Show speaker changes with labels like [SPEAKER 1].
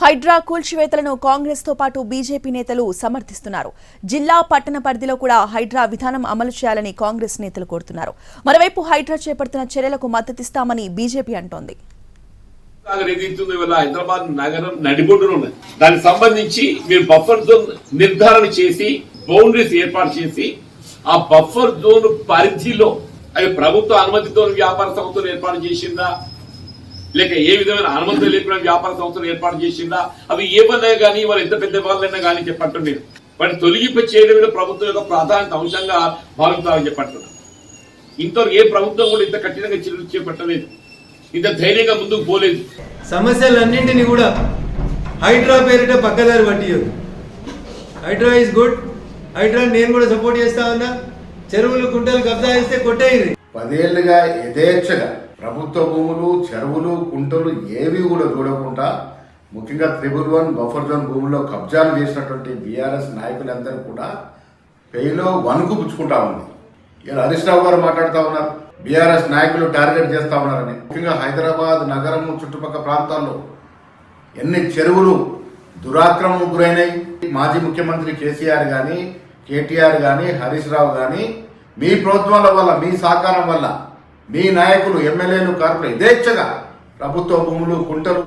[SPEAKER 1] హైడ్రా కూల్చివేతలను కాంగ్రెస్తో పాటు బీజేపీ నేతలు సమర్థిస్తున్నారు. జిల్లా పట్టణ పరిధిలో కూడా హైడ్రా విధానం అమలు చేయాలని కాంగ్రెస్ నేతలు కోరుతున్నారు. మరోవైపు హైడ్రా చేపడుతున్న చర్యలకు మద్దతిస్తామని బీజేపీ అంటోంది.
[SPEAKER 2] హైదరాబాద్ నగరం నడిబొడ్డున ఉన్నది. దానికి సంబంధించి మీరు బఫర్ జోన్ నిర్ధారణ చేసి బౌండరీస్ ఏర్పాటు చేసి ఆ బఫర్ జోన్ పరిధిలో అవి ప్రభుత్వ అనుమతితో వ్యాపార సంస్థలు ఏర్పాటు చేసిందా లేక ఏ విధమైన అనుమతి లేకుండా వ్యాపార సంస్థలు ఏర్పాటు చేసిందా? అవి ఏమన్నా కానీ వాళ్ళు ఎంత పెద్ద వాళ్ళైనా కానీ చెప్పట్టు నేను వాటిని తొలగింప చేయడమే ప్రభుత్వం యొక్క ప్రాధాన్యత అంశంగా భావిస్తామని చెప్పట్టున్నాను ఇంతవరకు ఏ ప్రభుత్వం కూడా ఇంత కఠినంగా చర్యలు చేపట్టలేదు. ఇంత ధైర్యంగా ముందుకు పోలేదు.
[SPEAKER 3] సమస్యలన్నింటినీ కూడా హైడ్రా పేరిట పక్కదారి పట్టియదు హైడ్రా ఈజ్ గుడ్. హైడ్రా నేను కూడా సపోర్ట్ చేస్తా ఉన్నా. చెరువులు కుంటలు కబ్జా చేస్తే కొట్టేయండి.
[SPEAKER 4] పదేళ్ళుగా యథేచ్ఛగా ప్రభుత్వ భూములు చెరువులు కుంటలు ఏవి కూడా చూడకుండా ముఖ్యంగా త్రిబుల్ వన్ బఫర్ జోన్ భూముల్లో కబ్జాలు చేసినటువంటి బీఆర్ఎస్ నాయకులందరూ కూడా పెయిలో వణుకు పుచ్చుకుంటా ఉంది ఇలా హరీష్ రావు గారు మాట్లాడుతూ ఉన్నారు. బీఆర్ఎస్ నాయకులు టార్గెట్ చేస్తా ఉన్నారని. ముఖ్యంగా హైదరాబాద్ నగరం చుట్టుపక్కల ప్రాంతాల్లో ఎన్ని చెరువులు దురాక్రమం గురైనాయి? మాజీ ముఖ్యమంత్రి కేసీఆర్ కానీ కేటీఆర్ కానీ హరీష్ రావు కానీ మీ ప్రభుత్వాల వల్ల మీ సహకారం వల్ల మీ నాయకులు ఎమ్మెల్యేలు కార్పొరేట్ యథేచ్ఛగా ప్రభుత్వ భూములు కుంటలు